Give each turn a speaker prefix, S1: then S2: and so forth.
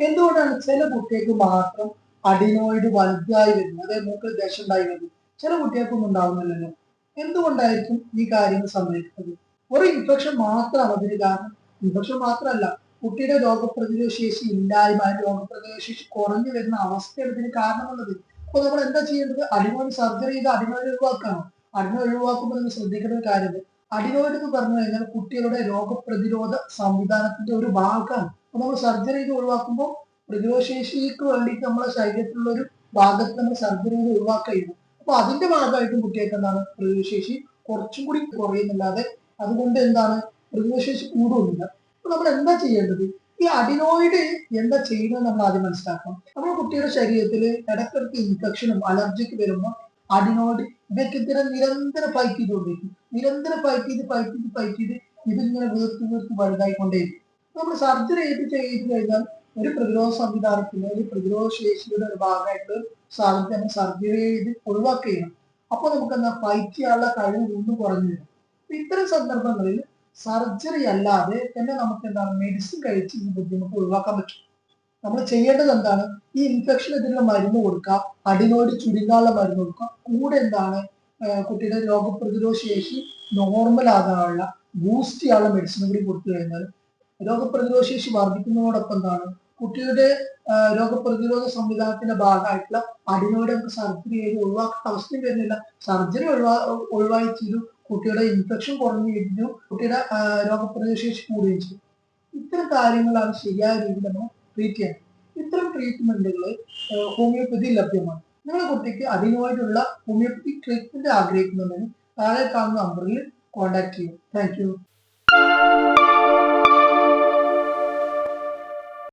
S1: എന്തുകൊണ്ടാണ് ചില കുട്ടികൾക്ക് മാത്രം അഡിനോയിഡ് വലുതായി വരുന്നത്? അതായത് മൂക്കിൽ ദേശം ഉണ്ടായി വരുന്നത്. ചില കുട്ടികൾക്കൊന്നും ഉണ്ടാവുന്നില്ലല്ലോ. എന്തുകൊണ്ടായിരിക്കും ഈ കാര്യങ്ങൾ സംഭവിക്കുന്നത്? ഒരു ഇൻഫെക്ഷൻ മാത്രം അതിന് കാരണം ഇൻഫെക്ഷൻ മാത്രമല്ല കുട്ടിയുടെ രോഗപ്രതിരോധ ശേഷി ഇല്ലായ്മ രോഗപ്രതിരോധ ശേഷി കുറഞ്ഞു വരുന്ന അവസ്ഥയാണ് ഇതിന് കാരണമുള്ളത്. അപ്പൊ നമ്മൾ എന്താ ചെയ്യേണ്ടത്? അഡിനോയിഡ് സർജറി ചെയ്ത് അഡിനോയിഡ് ഒഴിവാക്കണം. അടിമ ഒഴിവാക്കുമ്പോൾ നമ്മൾ ശ്രദ്ധിക്കേണ്ട ഒരു കാര്യം അഡിനോയിഡ് എന്ന് പറഞ്ഞു കഴിഞ്ഞാൽ കുട്ടികളുടെ രോഗപ്രതിരോധ സംവിധാനത്തിന്റെ ഒരു ഭാഗമാണ്. അപ്പൊ നമ്മൾ സർജറി ചെയ്ത് ഒഴിവാക്കുമ്പോൾ പ്രതിരോധശേഷിക്ക് വേണ്ടിയിട്ട് നമ്മുടെ ശരീരത്തിലുള്ള ഒരു ഭാഗത്ത് നമ്മൾ സർജറി ചെയ്ത് ഒഴിവാക്കുകയുള്ളൂ അപ്പൊ അതിന്റെ ഭാഗമായിട്ടും കുട്ടികൾക്ക് എന്താണ്? പ്രതിരോധശേഷി കുറച്ചും കൂടി കുറയുന്നില്ലാതെ അതുകൊണ്ട് എന്താണ്? പ്രതിരോധശേഷി കൂടുന്നില്ല. അപ്പൊ നമ്മൾ എന്താ ചെയ്യേണ്ടത്? ഈ അഡിനോയിഡ് എന്താ ചെയ്യുന്നത് നമ്മൾ ആദ്യം മനസ്സിലാക്കണം. നമ്മുടെ കുട്ടിയുടെ ശരീരത്തിൽ ഇടയ്ക്കിടയ്ക്ക് ഇൻഫെക്ഷനും അലർജിക്ക് വരുമ്പോൾ അഡിനോയിഡ് ഇവയ്ക്കെതിരെ നിരന്തരം ഫൈറ്റ് ചെയ്തുകൊണ്ടിരിക്കും. നിരന്തരം ഫൈറ്റ് ചെയ്ത് ഫൈറ്റ് ചെയ്ത് ഫൈറ്റ് ചെയ്ത് ഇതിങ്ങനെ വീർത്ത് വീർത്ത് വലുതായിക്കൊണ്ടേയിരിക്കും. നമ്മൾ സർജറി ചെയ്ത് ചെയ്ത് കഴിഞ്ഞാൽ ഒരു പ്രതിരോധ സംവിധാനത്തിന് ഒരു പ്രതിരോധ ശേഷിയുടെ ഒരു ഭാഗമായിട്ട് നമ്മൾ സർജറി ചെയ്ത് ഒഴിവാക്കുകയാണ്. അപ്പൊ നമുക്ക് എന്താ ഫൈറ്റ് ചെയ്യാനുള്ള കഴിവ് ഒന്നും കുറഞ്ഞു വരും ഇത്തരം സന്ദർഭങ്ങളിൽ സർജറി അല്ലാതെ തന്നെ നമുക്ക് എന്താണ് മെഡിസിൻ കഴിച്ച് ഈ ബുദ്ധിമുട്ട് ഒഴിവാക്കാൻ പറ്റും. നമ്മൾ ചെയ്യേണ്ടത് എന്താണ്? ഈ ഇൻഫെക്ഷൻ എതിരുള്ള മരുന്ന് കൊടുക്കുക അടിനോട് ചുരുങ്ങാനുള്ള മരുന്ന് കൊടുക്കുക കൂടെ എന്താണ് കുട്ടിയുടെ രോഗപ്രതിരോധ ശേഷി നോർമൽ ആകാനുള്ള ബൂസ്റ്റ് ചെയ്യാനുള്ള മെഡിസിൻ കൂടി കൊടുത്തു കഴിഞ്ഞാൽ രോഗപ്രതിരോധ ശേഷി വർദ്ധിക്കുന്നതോടൊപ്പം എന്താണ്? കുട്ടിയുടെ രോഗപ്രതിരോധ സംവിധാനത്തിന്റെ ഭാഗമായിട്ടുള്ള അടിനോട് നമുക്ക് സർജറി ചെയ്ത് ഒഴിവാക്കേണ്ട അവസ്ഥയും വരുന്നില്ല. സർജറി ഒഴിവാ ഒഴിവായി ചെയ്തു കുട്ടിയുടെ ഇൻഫെക്ഷൻ കുറഞ്ഞു കഴിഞ്ഞു കുട്ടിയുടെ രോഗപ്രതിരോധ ശേഷി കൂടുകയും ചെയ്യും ഇത്തരം കാര്യങ്ങളാണ് ശരിയായ രീതിയിൽ നമ്മൾ ട്രീറ്റ് ചെയ്യാൻ ഇത്തരം ട്രീറ്റ്മെന്റുകൾ ഹോമിയോപ്പതി ലഭ്യമാണ്. നിങ്ങളുടെ കുട്ടിക്ക് അതിനുമായിട്ടുള്ള ഹോമിയോപ്പതി ട്രീറ്റ്മെന്റ് ആഗ്രഹിക്കുന്നുണ്ടെങ്കിൽ താഴെ കാണുന്ന നമ്പറിൽ കോൺടാക്ട് ചെയ്യും. താങ്ക്